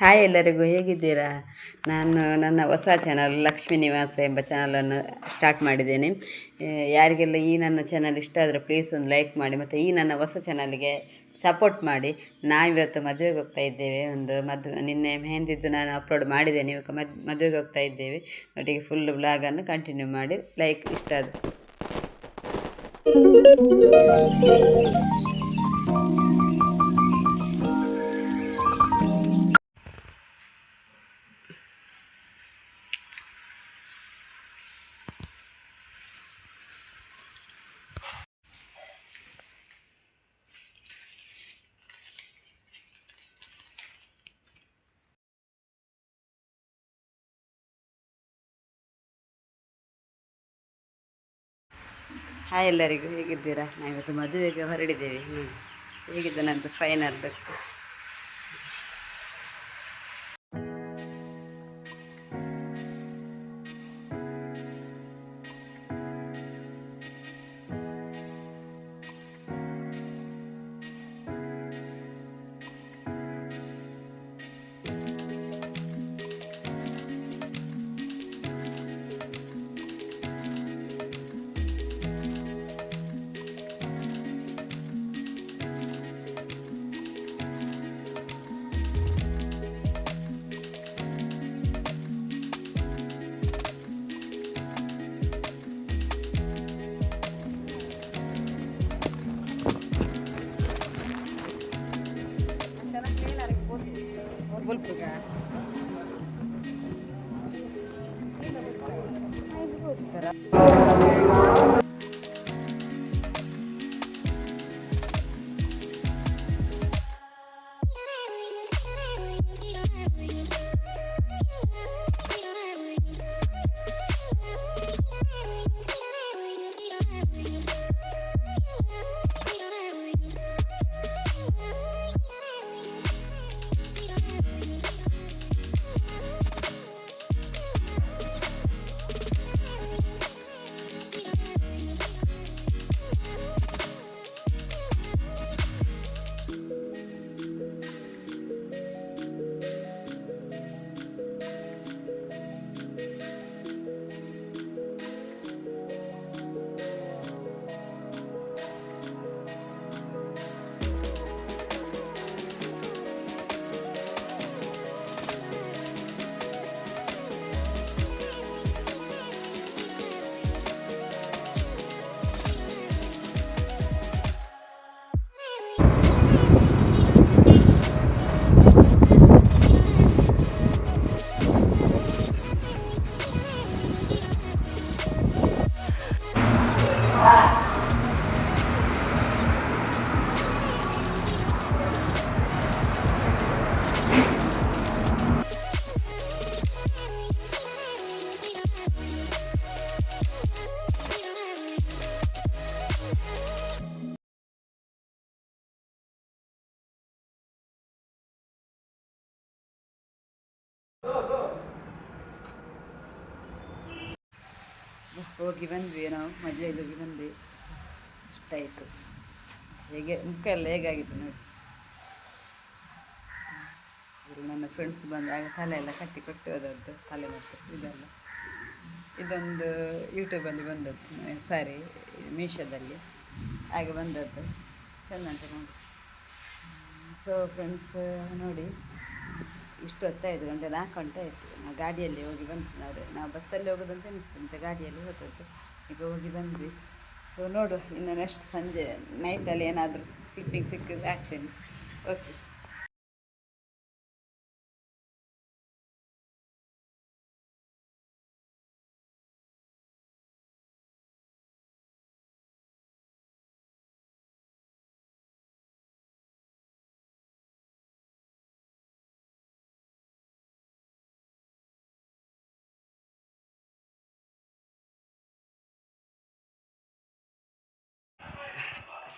Hi ಎಲ್ಲರಿಗೂ ಹೇಗಿದ್ದೀರಾ? ನಾನು ನನ್ನ ಹೊಸ ಚಾನಲ್ ಲಕ್ಷ್ಮೀ ನಿವಾಸ ಎಂಬ ಚಾನಲನ್ನು ಸ್ಟಾರ್ಟ್ ಮಾಡಿದ್ದೇನೆ. ಯಾರಿಗೆಲ್ಲ ಈ ನನ್ನ ಚಾನಲ್ ಇಷ್ಟ ಆದರೆ ಪ್ಲೀಸ್ ಒಂದು ಲೈಕ್ ಮಾಡಿ ಮತ್ತು ಈ ನನ್ನ ಹೊಸ ಚಾನಲ್ಗೆ ಸಪೋರ್ಟ್ ಮಾಡಿ. ನಾವಿವತ್ತು ಮದುವೆಗೆ ಹೋಗ್ತಾ ಇದ್ದೇವೆ. ಒಂದು ಮದುವೆ, ನಿನ್ನೆ ಮೆಹಂದಿದ್ದು ನಾನು ಅಪ್ಲೋಡ್ ಮಾಡಿದ್ದೇನೆ. ಇವಾಗ ಮದ್, ಮದುವೆಗೆ ಹೋಗ್ತಾ ಇದ್ದೇವೆ. ಒಟ್ಟಿಗೆ ಫುಲ್ ಬ್ಲಾಗನ್ನು ಕಂಟಿನ್ಯೂ ಮಾಡಿ. ಲೈಕ್ ಇಷ್ಟ ಹಾಯ್ ಎಲ್ಲರಿಗೂ ಹೇಗಿದ್ದೀರಾ? ನಾವಿವತ್ತು ಮದುವೆಗೆ ಹೊರಡಿದ್ದೇವೆ. ಹೇಗಿದೆ ನಂದು ಫೈನಲ್ ಲುಕ್ ಹೋಗಿ ಬಂದ್ವಿ ನಾವು ಮದುವೆಗೆ ಹೋಗಿ ಬಂದ್ವಿ. ಇಷ್ಟಾಯಿತು ಹೇಗೆ, ಮುಖ ಎಲ್ಲ ಹೇಗಾಗಿತ್ತು ನೋಡಿ. ನನ್ನ ಫ್ರೆಂಡ್ಸ್ ಬಂದಾಗ ತಲೆ ಎಲ್ಲ ಕಟ್ಟಿ ಕೊಟ್ಟು ಹೋದದ್ದು, ತಲೆ ಮತ್ತು ಇದೆಲ್ಲ. ಇದೊಂದು ಯೂಟ್ಯೂಬಲ್ಲಿ ಬಂದದ್ದು ಸಾರಿ ಮೀಶೋದಲ್ಲಿ. ಹಾಗೆ ಬಂದದ್ದು. ಉಂಟು ನೋಡಿ. ಸೊ ಫ್ರೆಂಡ್ಸ್ ನೋಡಿ. ಇಷ್ಟು ಹೊತ್ತಾಯಿತು ಗಂಟೆ ನಾಲ್ಕು ಗಂಟೆ ಆಯಿತು ನಾವು ಗಾಡಿಯಲ್ಲಿ ಹೋಗಿ ಬಂತು ನಾವು ನಾವು ಬಸ್ಸಲ್ಲಿ ಹೋಗೋದಂತ ಅನಿಸ್ತು ಮತ್ತು ಗಾಡಿಯಲ್ಲಿ ಹೋದದ್ದು. ಈಗ ಹೋಗಿ ಬಂದ್ವಿ. ಸೊ ನೋಡು, ಇನ್ನು ನೆಕ್ಸ್ಟ್ ಸಂಜೆ ನೈಟಲ್ಲಿ ಏನಾದರೂ ಸಿಕ್ಕಿಂಗ್ ಸಿಕ್ಕಿದ್ರೆ ಹಾಕ್ತೇನೆ. ಓಕೆ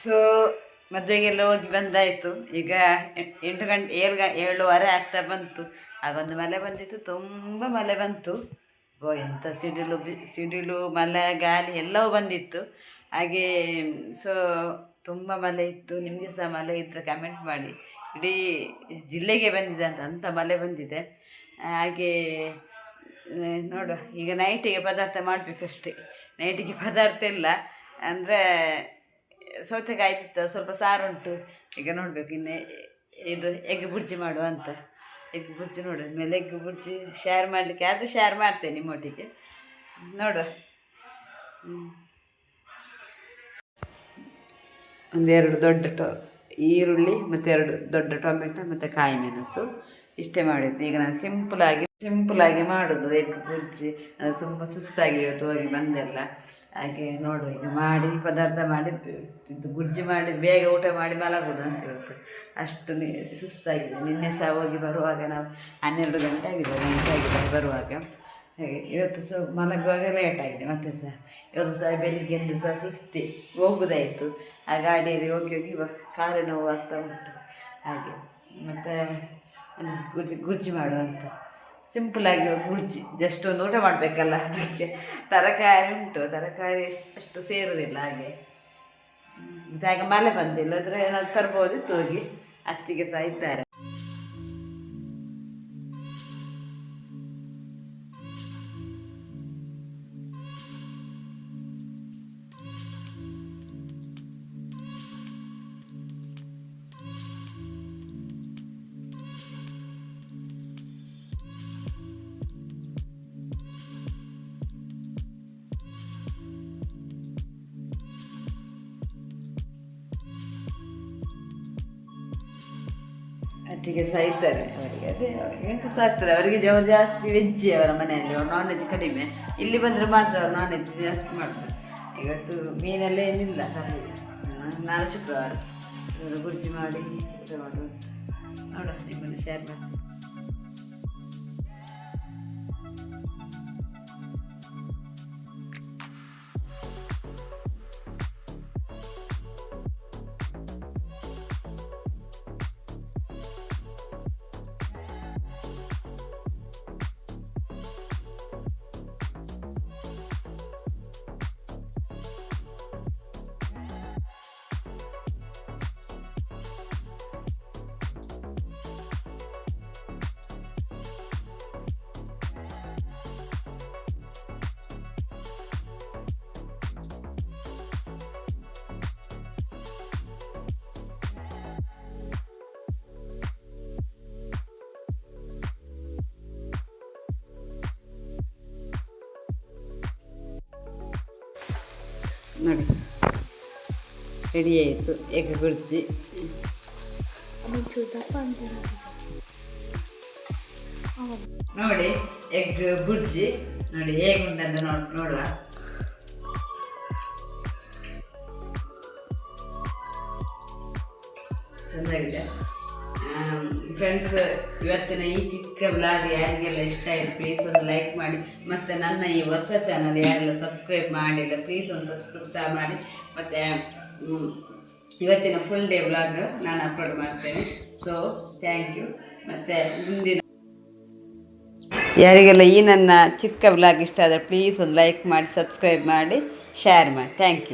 ಸೊ ಮದುವೆಗೆಲ್ಲ ಹೋಗಿ ಬಂದಾಯಿತು. ಈಗ ಎಂಟು ಗಂಟೆ, ಏಳು ಗ, ಏಳುವರೆ ಆಗ್ತಾ ಬಂತು. ಆಗೊಂದು ಮಳೆ ಬಂದಿತ್ತು, ತುಂಬ ಮಳೆ ಬಂತು. ಓ ಎಂಥ ಸಿಡಿಲು ಸಿಡಿಲು, ಮಳೆ, ಗಾಳಿ ಎಲ್ಲವೂ ಬಂದಿತ್ತು. ಹಾಗೆ, ಸೊ, ತುಂಬ ಮಳೆ ಇತ್ತು. ನಿಮಗೆ ಸಹ ಮಳೆ ಇದ್ದರೆ ಕಮೆಂಟ್ ಮಾಡಿ. ಇಡೀ ಜಿಲ್ಲೆಗೆ ಬಂದಿದೆ ಅಂತ ಅಂಥ ಮಳೆ ಬಂದಿದೆ. ಹಾಗೆ ನೋಡು ನೋಡುವ ಈಗ ನೈಟಿಗೆ ಪದಾರ್ಥ ಮಾಡಬೇಕಷ್ಟೇ. ನೈಟಿಗೆ ಪದಾರ್ಥ ಇಲ್ಲ. ಅಂದರೆ ಸೌತೆಕಾಯಿ ಸ್ವಲ್ಪ ಸಾರು ಉಂಟು. ಈಗ ನೋಡಬೇಕು, ಇನ್ನು ಇದು ಎಗ್ ಬುರ್ಜಿ ಮಾಡುವ ಅಂತ. ಎಗ್ ಬುರ್ಜಿ ನೋಡು ಮೇಲೆ ಎಗ್ ಬುರ್ಜಿ ಶೇರ್ ಮಾಡಲಿಕ್ಕೆ ಆದ್ರೆ ಶೇರ್ ಮಾಡ್ತೇನೆ ನಿಮ್ಮೊಟ್ಟಿಗೆ. ನೋಡುವ. ಒಂದೆರಡು ದೊಡ್ಡ ಟೊ, ಈರುಳ್ಳಿ ಮತ್ತು ಎರಡು ದೊಡ್ಡ ಟೊಮೆಟೊ ಮತ್ತು ಕಾಯಿ ಮೆಣಸು. ಇಷ್ಟೇ ಮಾಡಿದ್ದು. ಈಗ ನಾನು ಸಿಂಪಲಾಗಿ ಸಿಂಪಲಾಗಿ ಮಾಡೋದು ಎಗ್ ಬುರ್ಜಿ ಅದು ತುಂಬ ಸುಸ್ತಾಗಿ ಇವತ್ತು ಹೋಗಿ ಬಂದೆಲ್ಲ. ಹಾಗೆ ನೋಡು ಈಗ ಮಾಡಿ, ಪದಾರ್ಥ ಮಾಡಿ, ಇದು ಗುಜ್ಜಿ ಮಾಡಿ, ಬೇಗ ಊಟ ಮಾಡಿ ಮಲಗೋದು ಅಂತ ಇವತ್ತು ಅಷ್ಟು ಸುಸ್ತಾಗಿದೆ. ನಿನ್ನೆ ಸಹ ಹೋಗಿ ಬರುವಾಗ ನಾವು ಹನ್ನೆರಡು ಗಂಟೆ ಆಗಿದೆ ಗಂಟೆ ಆಗಿದೆ ಬರುವಾಗ. ಹಾಗೆ ಇವತ್ತು ಸಹ ಮಲಗುವಾಗ ಲೇಟ್ ಆಗಿದೆ, ಮತ್ತೆ ಸಹ ಇವತ್ತು ಸಹ ಬೆಳಿಗ್ಗೆಂದು ಸಹ ಸುಸ್ತಿ ಹೋಗುದಾಯಿತು. ಆ ಗಾಡಿಯಲ್ಲಿ ಹೋಗಿ ಹೋಗಿ ಕಾಲು ನೋವು ಆಗ್ತಾ ಉಂಟು. ಹಾಗೆ ಮತ್ತು, ಗುಜ್ಜಿ ಗುಜ್ಜಿ ಮಾಡುವಂತ ಸಿಂಪಲಾಗಿ ಗುರ್ಜಿ ಜಸ್ಟ್ ಒಂದು ಊಟ ಮಾಡಬೇಕಲ್ಲ ಅದಕ್ಕೆ. ತರಕಾರಿ ಉಂಟು, ತರಕಾರಿ ಅಷ್ಟ್- ಸೇರುವುದಿಲ್ಲ ಹಾಗೆ. ಮತ್ತೆ ಆಗ ಮಳೆ ಬಂದಿಲ್ಲ ಅಂದರೆ ಏನಾದ್ರು ತರ್ಬೋದಿತ್ತು ಹೋಗಿ ಅತ್ತಿಗೆ ಸಹ ಇದ್ದಾರೆ. ಸಹ ಇದ್ದಾರೆ. ಅವರಿಗೆ ಅದೇ ಎಂತ ಸಹ ಆಗ್ತದೆ. ಅವರಿಗೆ ಅವರು ಜಾಸ್ತಿ ವೆಜ್ ಅವರ ಮನೆಯಲ್ಲಿ, ಅವ್ರು ನಾನ್ ವೆಜ್ ಕಡಿಮೆ. ಇಲ್ಲಿ ಬಂದರೆ ಮಾತ್ರ ಅವ್ರು ನಾನ್ ವೆಜ್ ಜಾಸ್ತಿ ಮಾಡ್ತಾರೆ. ಇವತ್ತು ಮೀನೆಲ್ಲ ಏನಿಲ್ಲ. ನಾಳೆ ಶುಕ್ರವಾರ. ಗುರ್ಜಿ ಮಾಡಿ ಇದು ಮಾಡು ನೋಡುವ, ನಿಮ್ಮನ್ನು ಶೇರ್ ಮಾಡಿ ನೋಡಿ. ರೆಡಿ ಆಯಿತು. ಎಗ್ ಗುರ್ಜಿ ನೋಡಿ ಎಗ್ ಬುರ್ಜಿ. ನೋಡಿ ಹೇಗುಂಟಂತ ನೋಡ್ ನೋಡುವ. ಚೆನ್ನಾಗಿದೆ ಫ್ರೆಂಡ್ಸ್ ಇವತ್ತಿನ ಈ ಚಿಕ್ಕ ಬ್ಲಾಗ್ ಯಾರಿಗೆಲ್ಲ ಇಷ್ಟ ಆಯಿತು ಪ್ಲೀಸ್ ಒಂದು ಲೈಕ್ ಮಾಡಿ. ಮತ್ತು ನನ್ನ ಈ ಹೊಸ ಚಾನಲ್ ಯಾರೆಲ್ಲ ಸಬ್ಸ್ಕ್ರೈಬ್ ಮಾಡಿಲ್ಲ ಪ್ಲೀಸ್ ಒಂದು ಸಬ್ಸ್ಕ್ರೈಬ್ ಸಹ ಮಾಡಿ. ಮತ್ತು ಇವತ್ತಿನ ಫುಲ್ ಡೇ ಬ್ಲಾಗ್ ನಾನು ಅಪ್ಲೋಡ್ ಮಾಡ್ತೇನೆ. ಸೊ ಥ್ಯಾಂಕ್ ಯು ಮತ್ತು ಮುಂದಿನ ಯಾರಿಗೆಲ್ಲ ಈ ನನ್ನ ಚಿಕ್ಕ ಬ್ಲಾಗ್ ಇಷ್ಟ ಆದರೆ ಪ್ಲೀಸ್ ಒಂದು ಲೈಕ್ ಮಾಡಿ ಸಬ್ಸ್ಕ್ರೈಬ್ ಮಾಡಿ ಶೇರ್ ಮಾಡಿ. Thank you